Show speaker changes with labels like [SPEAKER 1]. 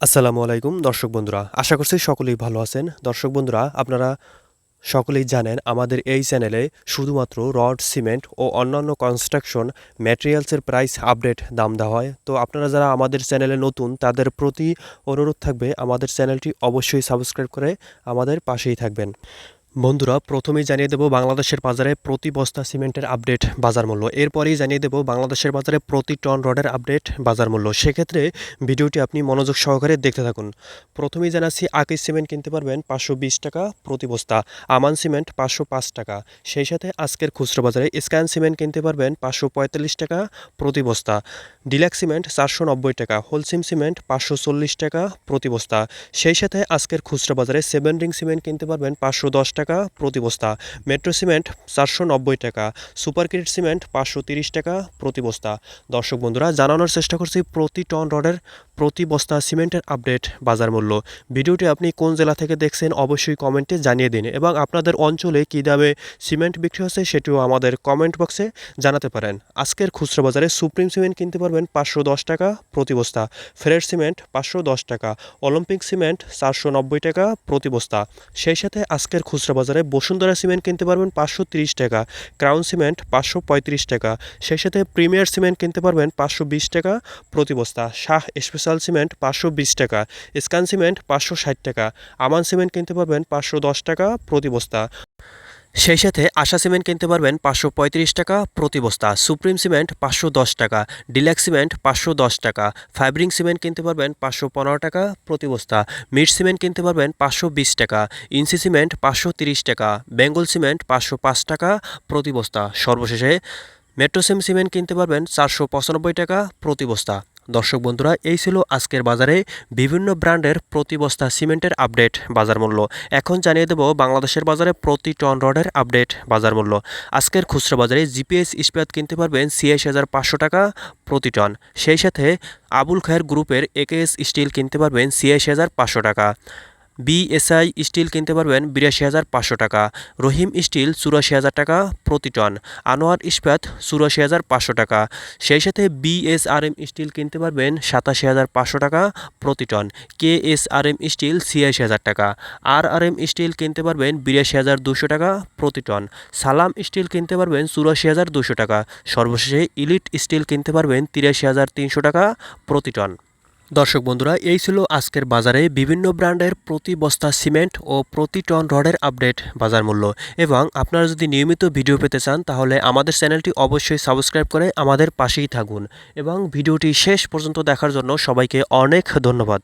[SPEAKER 1] আসসালামু আলাইকুম, দর্শক বন্ধুরা। আশা করছি সকলেই ভালো আছেন। দর্শক বন্ধুরা, আপনারা সকলেই জানেন, আমাদের এই চ্যানেলে শুধুমাত্র রড, সিমেন্ট ও অন্যান্য কনস্ট্রাকশন ম্যাটেরিয়ালসের প্রাইস আপডেট দাম দেওয়া হয়। তো আপনারা যারা আমাদের চ্যানেলে নতুন, তাদের প্রতি অনুরোধ থাকবে, আমাদের চ্যানেলটি অবশ্যই সাবস্ক্রাইব করে আমাদের পাশেই থাকবেন। বন্ধুরা, প্রথমেই জানিয়ে দেব বাংলাদেশের বাজারে প্রতি বস্তা সিমেন্টের আপডেট বাজার মূল্য। এরপরেই জানিয়ে দেব বাংলাদেশের বাজারে প্রতি টন রডের আপডেট বাজার মূল্য। সেক্ষেত্রে ভিডিওটি আপনি মনোযোগ সহকারে দেখতে থাকুন। প্রথমেই জানাচ্ছি আকিস সিমেন্ট কিনতে পারবেন পাঁচশো বিশ টাকা প্রতি বস্তা, আমান সিমেন্ট পাঁচশো পাঁচ টাকা। সেই সাথে আজকের খুচরো বাজারে স্ক্যান সিমেন্ট কিনতে পারবেন পাঁচশো পঁয়তাল্লিশ টাকা প্রতি বস্তা, ডিলাক্স সিমেন্ট চারশো নব্বই টাকা, হোলসিম সিমেন্ট পাঁচশো চল্লিশ টাকা প্রতি বস্তা। সেই সাথে আজকের খুচরো বাজারে সেভেন রিং সিমেন্ট কিনতে পারবেন পাঁচশো দশ টাকা প্রতি বস্তা মেট্রো সিমেন্ট চারশো নব্বই টাকা সুপার ক্রিট সিমেন্ট পাঁচশো তিরিশ টাকা প্রতি বস্তা দর্শক বন্ধুরা, জানানোর চেষ্টা করছি প্রতি টন রডের প্রতি বস্তা সিমেন্টের আপডেট বাজার মূল্য। ভিডিওটি আপনি কোন জেলা থেকে দেখছেন অবশ্যই কমেন্টে জানিয়ে দিন এবং আপনাদের অঞ্চলে কী দামে সিমেন্ট বিক্রি হচ্ছে সেটিও আমাদের কমেন্ট বক্সে জানাতে পারেন। আজকের খুচরো বাজারে সুপ্রিম সিমেন্ট কিনতে পারবেন পাঁচশো দশ টাকা প্রতি বস্তা ফ্রেশ সিমেন্ট পাঁচশো দশ টাকা, অলিম্পিক সিমেন্ট চারশো নব্বই টাকা প্রতি বস্তা সেই সাথে আজকের খুচরা বাজারে বসুন্ধরা সিমেন্ট কিনতে পারবেন পাঁচশো তিরিশ টাকা, ক্রাউন সিমেন্ট পাঁচশো পঁয়ত্রিশ টাকা। সেই সাথে প্রিমিয়ার সিমেন্ট কিনতে পারবেন পাঁচশো বিশ টাকা প্রতি বস্তা। শাহ স্পেশাল সিমেন্ট পাঁচশো বিশ টাকা, স্কান সিমেন্ট পাঁচশো ষাট টাকা, আমান সিমেন্ট কিনতে পারবেন পাঁচশো দশ টাকা প্রতি বস্তা। সেই সাথে আশা সিমেন্ট কিনতে পারবেন পাঁচশো পঁয়ত্রিশ টাকা, প্রতি বস্তা। সুপ্রিম সিমেন্ট পাঁচশো দশ টাকা, ডিলাক্স সিমেন্ট পাঁচশো দশ টাকা ফাইব্রিং সিমেন্ট কিনতে পারবেন পাঁচশো পনেরো টাকা, প্রতি বস্তা। মিট সিমেন্ট কিনতে পারবেন পাঁচশো বিশ টাকা ইনসি সিমেন্ট পাঁচশো তিরিশ টাকা, বেঙ্গল সিমেন্ট পাঁচশো পাঁচ টাকা, প্রতি বস্তা। সর্বশেষে মেট্রোসিম সিমেন্ট কিনতে পারবেন চারশো পঁচানব্বই টাকা, প্রতি বস্তা। দর্শক বন্ধুরা, এই ছিল আজকের বাজারে বিভিন্ন ব্র্যান্ডের প্রতি বস্তা সিমেন্টের আপডেট বাজার মূল্য। এখন জানিয়ে দেব বাংলাদেশের বাজারে প্রতি টন রডের আপডেট বাজার মূল্য। আজকের খুচরো বাজারে জিপিএস ইস্পাত কিনতে পারবেন ছিয়াশি হাজার পাঁচশো টাকা প্রতি টন। সেই সাথে আবুল খায়ের গ্রুপের একেএস স্টিল কিনতে পারবেন ছিয়াশি হাজার পাঁচশো টাকা। বিএসআই স্টিল কিনতে পারবেন বিরাশি হাজার পাঁচশো টাকা, রহিম স্টিল চুরাশি হাজার টাকা প্রতি টন, আনোয়ার ইস্পাত চুরাশি হাজার পাঁচশো টাকা, সেই সাথে বিএসআরএম স্টিল কিনতে পারবেন সাতাশি হাজার পাঁচশো টাকা প্রতি টন, কেএসআরএম স্টিল ছিয়াশি হাজার টাকা আর আর এম স্টিল কিনতে পারবেন বিরাশি হাজার দুশো টাকা প্রতি টন, সালাম স্টিল কিনতে পারবেন চুরাশি হাজার দুশো টাকা, সর্বশেষে ইলিট স্টিল কিনতে পারবেন তিরাশি হাজার তিনশো টাকা প্রতি টন। দর্শক বন্ধুরা, এই ছিল আজকের বাজারে বিভিন্ন ব্র্যান্ডের প্রতি বস্তা সিমেন্ট ও প্রতি টন রডের আপডেট বাজার মূল্য। এবং আপনারা যদি নিয়মিত ভিডিও পেতে চান, তাহলে আমাদের চ্যানেলটি অবশ্যই সাবস্ক্রাইব করে আমাদের পাশেই থাকুন। এবং ভিডিওটি শেষ পর্যন্ত দেখার জন্য সবাইকে অনেক ধন্যবাদ।